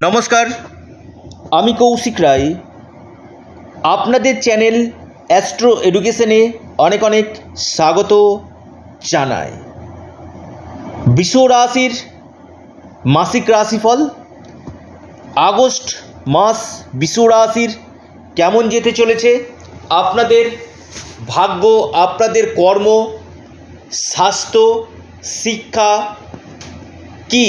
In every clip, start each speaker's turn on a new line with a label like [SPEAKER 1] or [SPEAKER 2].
[SPEAKER 1] নমস্কার। আমি কৌশিক রায়। আপনাদের চ্যানেল অ্যাস্ট্রো এডুকেশনে অনেক অনেক স্বাগত জানাই। বিশ্ব রাশির মাসিক রাশিফল, আগস্ট মাস বিশ্ব রাশির কেমন যেতে চলেছে, আপনাদের ভাগ্য, আপনাদের কর্ম, স্বাস্থ্য, শিক্ষা কি?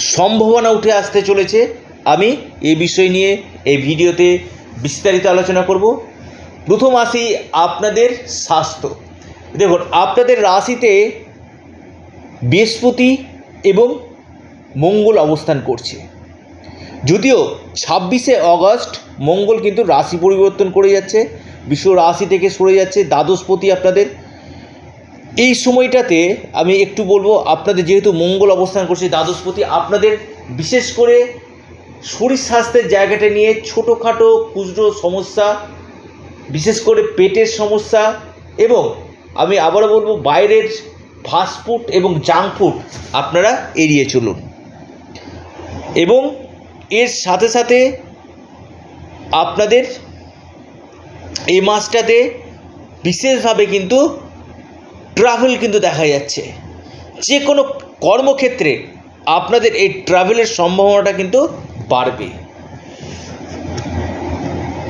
[SPEAKER 1] সম্ভাবনা উঠে আসতে চলেছে। আমি এই বিষয় নিয়ে এই ভিডিওতে বিস্তারিত আলোচনা করব। প্রথম আসি আপনাদের স্বাস্থ্য। দেখুন, আপনাদের রাশিতে বৃহস্পতি এবং মঙ্গল অবস্থান করছে। যদিও ছাব্বিশে অগস্ট মঙ্গল কিন্তু রাশি পরিবর্তন করে যাচ্ছে। বিশ্ব রাশি থেকে সরে যাচ্ছে। দ্বাদশপতি আপনাদের এই সময়টাতে আমি একটু বলব, আপনাদের যেহেতু মঙ্গল অবস্থান করছে দ্বাদশপতি, আপনাদের বিশেষ করে শরীর স্বাস্থ্যের জায়গাটা নিয়ে ছোটোখাটো খুচরো সমস্যা, বিশেষ করে পেটের সমস্যা এবং আমি আবারও বলব বাইরের ফাস্টফুড এবং জাঙ্ক ফুড আপনারা এড়িয়ে চলুন। এবং এর সাথে সাথে আপনাদের এই মাসটাতে বিশেষভাবে কিন্তু ট্রাভেল কিন্তু দেখা যাচ্ছে। যে কোনো কর্মক্ষেত্রে আপনাদের এই ট্রাভেলের সম্ভাবনাটা কিন্তু বাড়বে।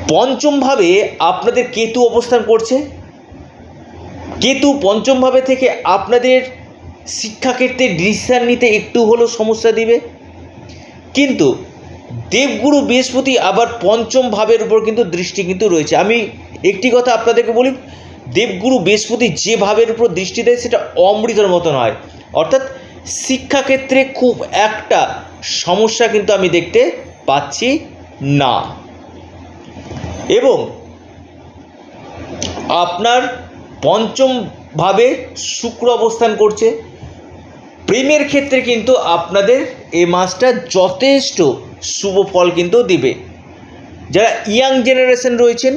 [SPEAKER 1] পঞ্চমভাবে আপনাদের কেতু অবস্থান করছে। কেতু পঞ্চমভাবে থেকে আপনাদের শিক্ষাক্ষেত্রে ডিসিশান নিতে একটু হলেও সমস্যা দিবে। কিন্তু দেবগুরু বৃহস্পতি আবার পঞ্চম ভাবের উপর কিন্তু দৃষ্টি কিন্তু রয়েছে। আমি একটি কথা আপনাদেরকে বলি দেবগুরু বৃহস্পতি যে ভাবের উপর দৃষ্টি দেয়, সেটা অমৃতর মতো নয় অর্থাৎ শিক্ষাক্ষেত্রে খুব একটা সমস্যা কিন্তু আমি দেখতে পাচ্ছি না। এবং আপনার পঞ্চম ভাবে শুক্র অবস্থান করছে। প্রেমের ক্ষেত্রে কিন্তু আপনাদের এই মাসটা যথেষ্ট শুভ ফল কিন্তু দিবে। যারা ইয়াং জেনারেশন রয়েছেন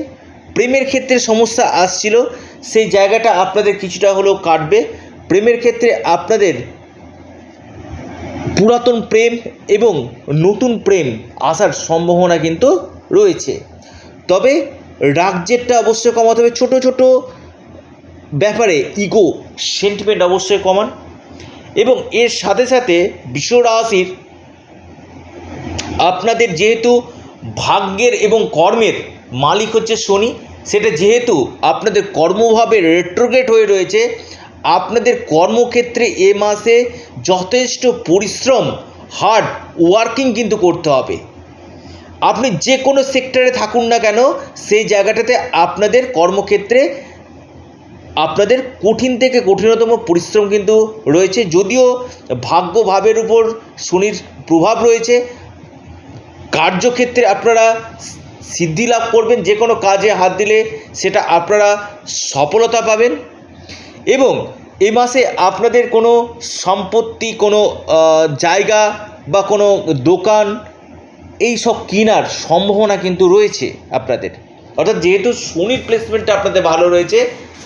[SPEAKER 1] প্রেমের ক্ষেত্রে সমস্যা আসছিল, সেই জায়গাটা আপনাদের কিছুটা হলেও কাটবে। প্রেমের ক্ষেত্রে আপনাদের পুরাতন প্রেম এবং নতুন প্রেম আসার সম্ভাবনা কিন্তু রয়েছে। তবে রাগজেটটা অবশ্যই কমাতে হবে। ছোটো ছোটো ব্যাপারে ইগো সেন্টিমেন্ট অবশ্যই কমান। এবং এর সাথে সাথে বিশ্ব রাশির আপনাদের যেহেতু ভাগ্যের এবং কর্মের মালিক হচ্ছে শনি। সেটা যেহেতু আপনাদের কর্মভাবে রেট্রোগেট হয়ে রয়েছে, আপনাদের কর্মক্ষেত্রে এ মাসে যথেষ্ট পরিশ্রম হার্ড ওয়ার্কিং কিন্তু করতে হবে। আপনি যে কোনো সেক্টরে থাকুন না কেন, সেই জায়গাটাতে আপনাদের কর্মক্ষেত্রে আপনাদের কঠিন থেকে কঠিনতম পরিশ্রম কিন্তু রয়েছে। যদিও ভাগ্যভাবের উপর শনির প্রভাব রয়েছে, কার্যক্ষেত্রে আপনারা সিদ্ধি লাভ করবেন, যে কোনো কাজে হাত দিলে সেটা আপনারা সফলতা পাবেন। এবং এ মাসে আপনাদের কোনো সম্পত্তি, কোনো জায়গা বা কোনো দোকান, এই সব কেনার সম্ভাবনা কিন্তু রয়েছে আপনাদের। অর্থাৎ যেহেতু শনির প্লেসমেন্টটা আপনাদের ভালো রয়েছে,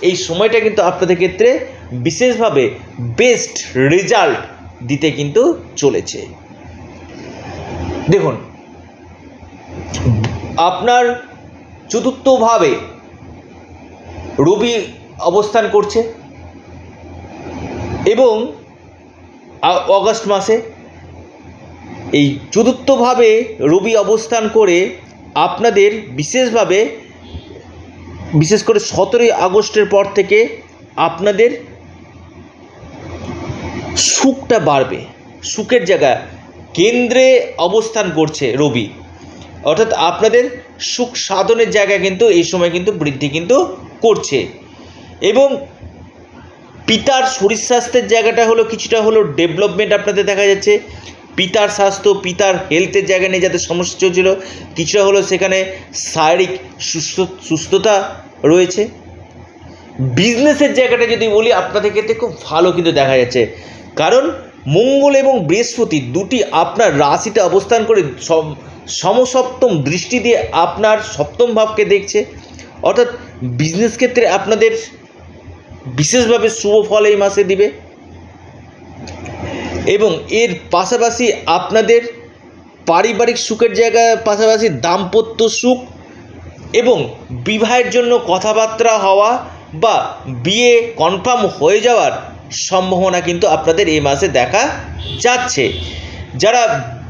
[SPEAKER 1] এই সময়টা কিন্তু আপনাদের ক্ষেত্রে বিশেষভাবে বেস্ট রেজাল্ট দিতে কিন্তু চলেছে। দেখুন আপনার চতুর্থভাবে রবি অবস্থান করছে এবং অগস্ট মাসে এই চতুর্থভাবে রবি অবস্থান করে আপনাদের বিশেষভাবে, বিশেষ করে সতেরোই আগস্টের পর থেকে আপনাদের সুখটা বাড়বে, সুখের জায়গা। কেন্দ্রে অবস্থান করছে রবি। অর্থাৎ আপনাদের সুখ সাধনের জায়গা কিন্তু এই সময় কিন্তু বৃদ্ধি কিন্তু করছে। এবং পিতার শরীর স্বাস্থ্যের জায়গাটা হলো, কিছুটা হলো ডেভেলপমেন্ট আপনাদের দেখা যাচ্ছে। পিতার স্বাস্থ্য, পিতার হেলথের জায়গা নিয়ে যাতে সমস্যা চলছিল, কিছুটা হলো সেখানে শারীরিক সুস্থ, সুস্থতা রয়েছে। বিজনেসের জায়গাটা যদি বলি, আপনাদের ক্ষেত্রে খুব ভালো কিন্তু দেখা যাচ্ছে। কারণ মঙ্গল এবং বৃহস্পতি দুটি আপনার রাশিতে অবস্থান করে সম- সমসপ্তম দৃষ্টি দিয়ে আপনার সপ্তম ভাবকে দেখছে। অর্থাৎ বিজনেস ক্ষেত্রে আপনাদের বিশেষভাবে শুভ ফল এই মাসে দিবে। এবং এর পাশাপাশি আপনাদের পারিবারিক সুখের জায়গায় পাশাপাশি দাম্পত্য সুখ এবং বিবাহের জন্য কথাবার্তা হওয়া বা বিয়ে কনফার্ম হয়ে যাওয়ার সম্ভাবনা কিন্তু আপনাদের এই মাসে দেখা যাচ্ছে। যারা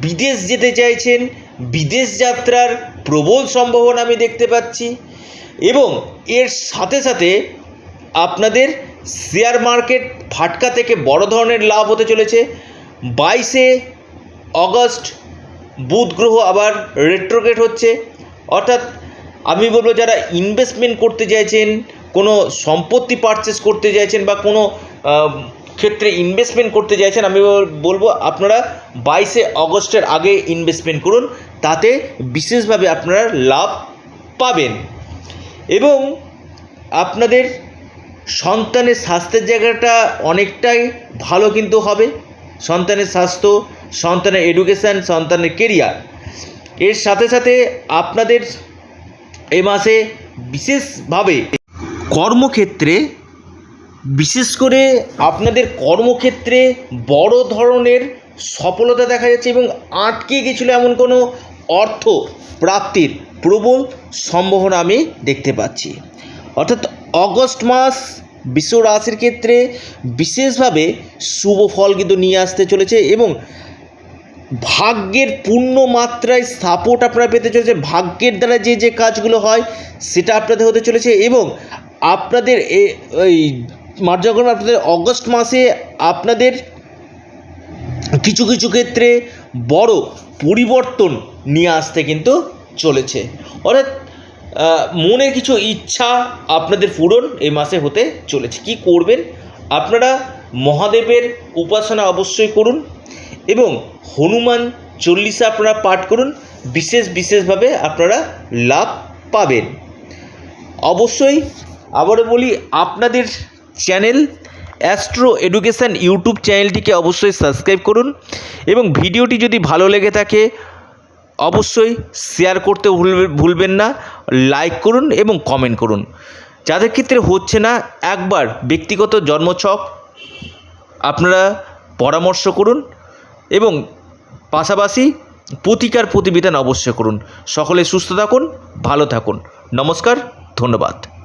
[SPEAKER 1] বিদেশ যেতে চাইছেন, বিদেশ যাত্রার প্রবল সম্ভাবনা আমি দেখতে পাচ্ছি এবং এর সাথে সাথে আপনাদের শেয়ার মার্কেট ফাটকা থেকে বড় ধরনের লাভ হতে চলেছে। বাইশে অগস্ট বুধ গ্রহ আবার রেট্রোগেট হচ্ছে। অর্থাৎ আমি বলব, যারা ইনভেস্টমেন্ট করতে চাইছেন, কোনো সম্পত্তি পারচেস করতে চাইছেন বা কোনো ক্ষেত্রে ইনভেস্টমেন্ট করতে চাইছেন, আমি বলব আপনারা বাইশে অগস্টের আগে ইনভেস্টমেন্ট করুন, তাতে বিশেষভাবে আপনারা লাভ পাবেন। এবং আপনাদের সন্তানের স্বাস্থ্যের জায়গাটা অনেকটাই ভালো কিন্তু হবে। সন্তানের স্বাস্থ্য, সন্তানের এডুকেশান সন্তানের কেরিয়ার এর সাথে সাথে আপনাদের এ মাসে বিশেষভাবে কর্মক্ষেত্রে বিশেষ করে আপনাদের কর্মক্ষেত্রে বড় ধরনের সফলতা দেখা যাচ্ছে এবং আটকে গেছিল এমন কোনো অর্থ প্রাপ্তির প্রবল সম্ভাবনা আমি দেখতে পাচ্ছি। অর্থাৎ অগস্ট মাস বিশ্ব রাশির ক্ষেত্রে বিশেষভাবে শুভ ফল কিন্তু নিয়ে আসতে চলেছে এবং ভাগ্যের পূর্ণ মাত্রায় সাপোর্ট আপনারা পেতে চলেছে। ভাগ্যের দ্বারা যে যে কাজগুলো হয় সেটা আপনাদের হতে চলেছে এবং আপনাদের এ- ওই মার যখন আপনাদের অগস্ট মাসে আপনাদের কিছু কিছু ক্ষেত্রে বড় পরিবর্তন নিয়ে আসতে কিন্তু চলেছে। অর্থাৎ মনের কিছু ইচ্ছা আপনাদের পূরণ এই মাসে হতে চলেছে। কি করবেন? আপনারা মহাদেবের উপাসনা অবশ্যই করুন এবং হনুমান চল্লিশে আপনারা পাঠ করুন। বিশেষ বিশেষভাবে আপনারা লাভ পাবেন। অবশ্যই আবারও বলি, আপনাদের চ্যানেল অ্যাস্ট্রো এডুকেশান ইউটিউব চ্যানেলটিকে অবশ্যই সাবস্ক্রাইব করুন এবং ভিডিওটি যদি ভালো লেগে থাকে, অবশ্যই শেয়ার করতে ভুলবে- ভুলবেন না, লাইক করুন এবং কমেন্ট করুন। যাদের ক্ষেত্রে হচ্ছে না, একবার ব্যক্তিগত জন্মছক আপনারা পরামর্শ করুন এবং পাশাপাশি প্রতিকার প্রতিবিধান অবশ্যই করুন। সকলে সুস্থ থাকুন, ভালো থাকুন। নমস্কার, ধন্যবাদ।